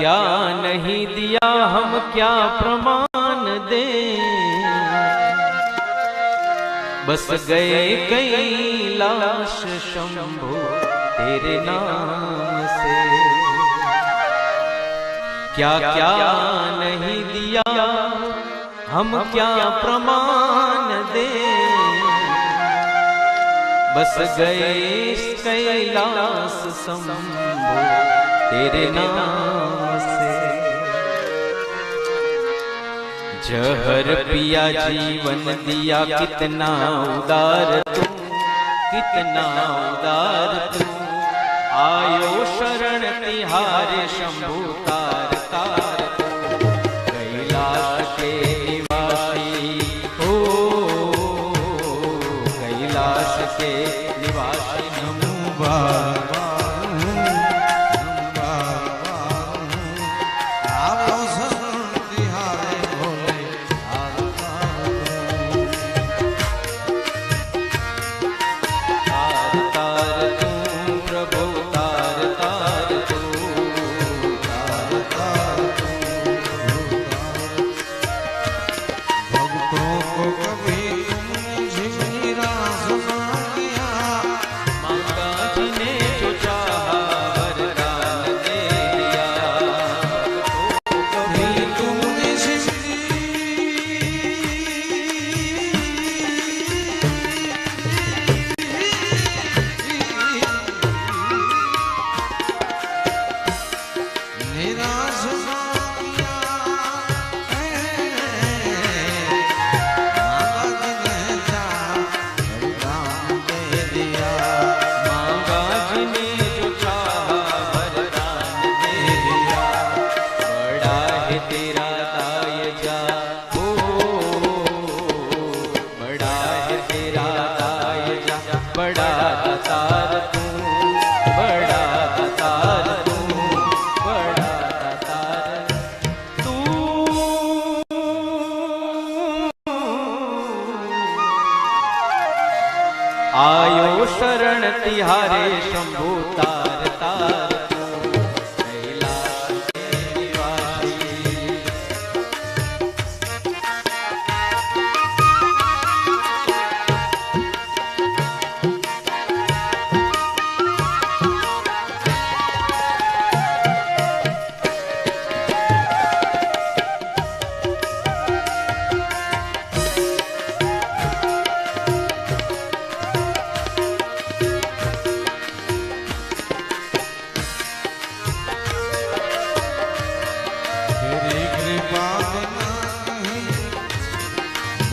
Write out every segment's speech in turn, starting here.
क्या नहीं दिया हम क्या प्रमाण दे? बस गए कई लाश शंभु तेरे नाम से। क्या क्या नहीं दिया हम क्या प्रमाण दे? बस गए इस कैलाश शंभु। तेरे नाम से जहर पिया जीवन दिया कितना उदार तू कितना उदार तू आयो शरण तिहारे शंभु तार तार तू कैलाश के निवासी हो कैलाश के निवासी नमो बड़ा तार तू बड़ा तार तू बड़ा तार आयो शरण तिहारे शंभु तार तार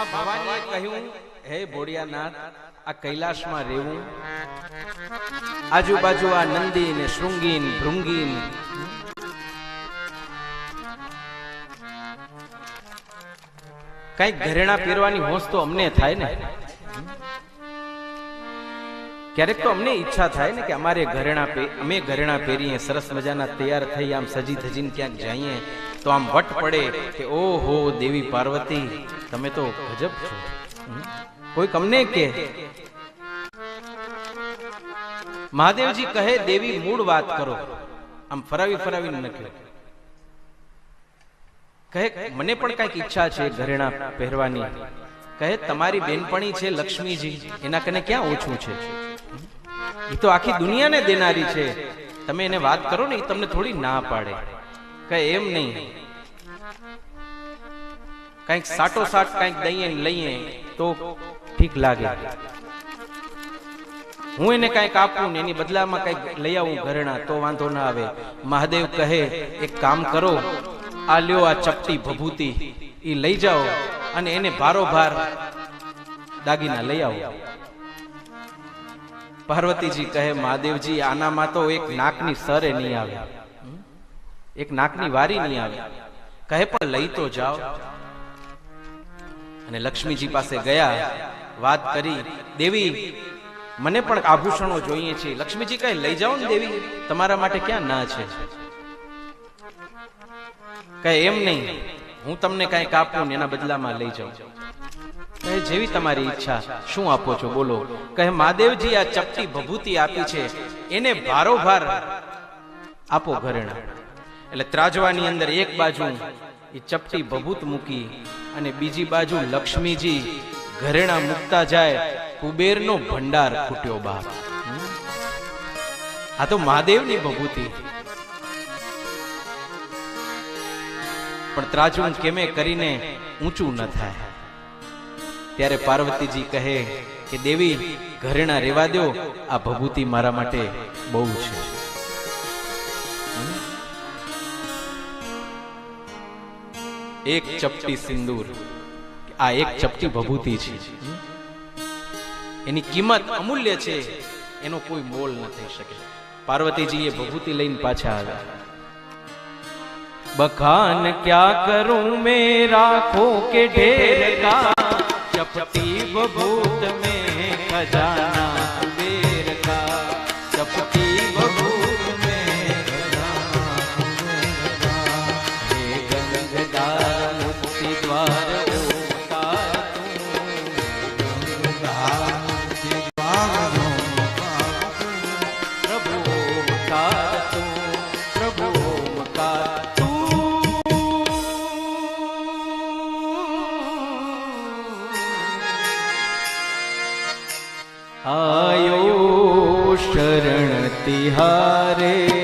માં ભવાનીએ કહ્યું, હે ભોળિયાનાથ, આ કૈલાસમાં રહેવું. આજુબાજુ આ નંદી ને શૃંગી ને ભૃંગી ઘરેણા પહેરવાની હોશ તો અમને થાય ને? ક્યારેક તો અમને ઈચ્છા થાય ને કે અમારે ઘરેણા અમે ઘરેણા પહેરીએ, સરસ મજાના તૈયાર થઈ આમ સજી ધજીને ક્યાંક જઈએ. તો આમ વટ પડે કે ઓહો, દેવી પાર્વતી, તમે તો ગજબ છો. કોઈ કમને કે? મહાદેવજી કહે, દેવી, મૂળ વાત કરો. આમ ફરાવી ફરાવીને નક્યો કહે, મને પણ કંઈક ઈચ્છા છે ઘરેણા પહેરવાની. કહે, તમારી બેનપણી છે લક્ષ્મીજી, એના કને ક્યાં ઓછું છે? એ તો આખી દુનિયાને દેનારી છે. તમે એને વાત કરો ને એ તમને થોડી ના પાડે. કહે એમ નહીં. કંઈક સાટો સાટ કંઈક દઈએ લઈએ તો ઠીક લાગે. હું એને કંઈક આપું ને એની બદલામાં કંઈક લઈ આવું ઘરેણા, તો વાંધો ના આવે. મહાદેવ કહે, એક કામ કરો, આ લ્યો આ ચપટી ભભૂતિ એ લઈ જાઓ અને એને ભારોભાર દાગીના લઈ આવો. પાર્વતીજી કહે, મહાદેવજી, આનામાં તો એક નાકની સરે નહીં આવે. એક નાકની વારી નહીં આવે. કહે પણ લઈ તો જાઓ. અને લક્ષ્મીજી પાસે ગયા, વાત કરી, દેવી, મને પણ આભૂષણો જોઈએ છે. લક્ષ્મીજી કઈ લઈ જાઓ ને દેવી, તમારા માટે ક્યાં ના છે? કઈ એમ નહીં, હું તમને કાંઈક આપું ને એના બદલામાં લઈ જાઉં. કહે, જેવી તમારી ઈચ્છા, શું આપો છો? બોલો. કહે, મહાદેવજી આ ચપટી ભભૂતિ આપી છે. એને ભારોભાર આપો ઘરેણા. એટલે ત્રાજવાની અંદર એક બાજુ એ ચપટી ભભૂત મૂકી અને બીજી બાજુ લક્ષ્મીજી ઘરેણા મૂકતા જાય, કુબેરનો ભંડાર ખૂટ્યો બાપ. આ તો મહાદેવની ભભૂતિ. પણ ત્રાજવું કેમે કરીને ઊંચું ન થાય. ત્યારે પાર્વતીજી કહે કે, દેવી, ઘરેણા રેવા દો આ ભભૂતિ મારા માટે બહુ છે. એક ચપટી સિંદૂર. આ એક ચપટી ભભૂતિ છે. એની કિંમત અમૂલ્ય છે. એનો કોઈ મોલ ન થઈ શકે. પાર્વતીજી એ ભભૂતિ લઈને પાછા આવ્યા. બખાન ક્યાં કરું મે રાખો કે ઢેર કા ચપટી ભભૂત મે ખજાના आयो शरण तिहारे प्रभु तार